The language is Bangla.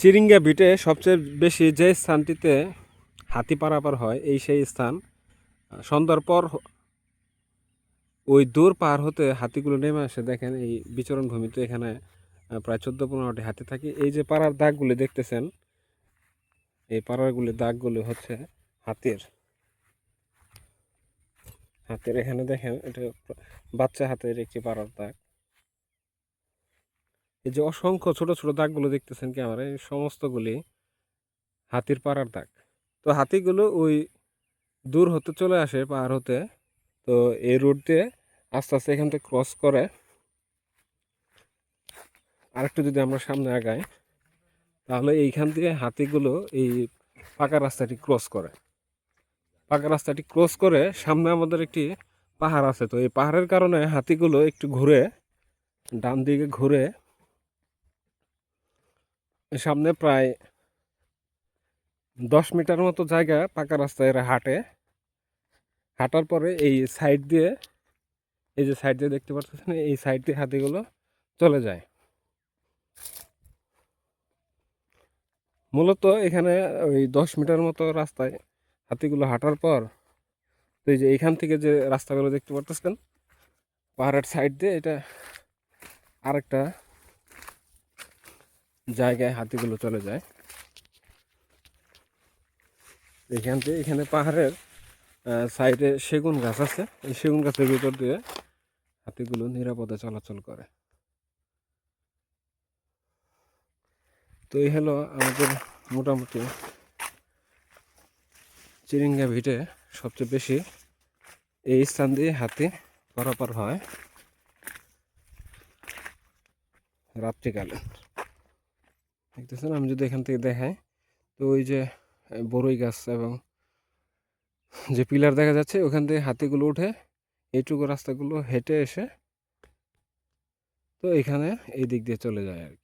চিরিঙ্গা বিটে সবচেয়ে বেশি যে স্থানটিতে হাতি পারাপার হয়, এই সেই স্থান। সন্ধ্যার পর ওই দূর পার হতে হাতিগুলো নেমে আসে। দেখেন এই বিচরণ ভূমিতে এখানে প্রায় চোদ্দ পনেরোটি হাতি থাকে। এই যে পাড়ার দাগগুলি দেখতেছেন, এই পাড়ারগুলি দাগগুলি হচ্ছে হাতির। হাতের এখানে দেখেন, এটা বাচ্চা হাতের একটি পাড়ার দাগ। এই যে অসংখ্য ছোট ছোট দাগগুলো দেখতেছেন কি আমার? এই সমস্তগুলি হাতির পাড়ার দাগ। তো হাতিগুলো ওই দূর হতে চলে আসে, পার হতে। তো এই রুট দিয়ে আস্তে আস্তে এখান থেকে ক্রস করে আরেকটু যদি আমরা সামনে আগাই, তাহলে এইখান দিয়ে হাতিগুলো এই পাকা রাস্তাটি ক্রস করে। পাকা রাস্তাটি ক্রস করে সামনে আমাদের একটি পাহাড় আছে। তো এই পাহাড়ের কারণে হাতিগুলো একটু ঘুরে, ডান দিকে ঘুরে সামনে প্রায় দশ মিটার মতো জায়গা পাকা রাস্তায় এরা হাঁটে। হাঁটার পরে এই সাইড দিয়ে, এই যে সাইড দিয়ে দেখতে পাচ্ছেন এই সাইড দিয়ে হাতিগুলো চলে যায়। মূলত এখানে ওই দশ মিটার মতো রাস্তায় হাতিগুলো হাঁটার পর এই যে এখান থেকে যে রাস্তাগুলো দেখতে পারতেছেন, পাহাড়ের সাইড দিয়ে এটা আরেকটা জায়গায় হাতিগুলো চলে যায়। এখান থেকে এখানে পাহাড়ের সাইডে সেগুন গাছ আছে। এই সেগুন গাছের ভিতর দিয়ে হাতিগুলো নিরাপদে চলাচল করে। তো এই হলো আমাদের মোটামুটি চিরিঙ্গা ভিটে সবচেয়ে বেশি এই স্থান দিয়ে হাতি পারাপার হয়। রাত্রিকালে। দেখতেছেন? আমি যদি এখান থেকে দেখাই, তো ওই যে বড়ই গাছ এবং যে পিলার দেখা যাচ্ছে, ওখান থেকে হাতিগুলো উঠে এইটুকু রাস্তাগুলো হেঁটে এসে তো এখানে এই দিক দিয়ে চলে যায় আর কি।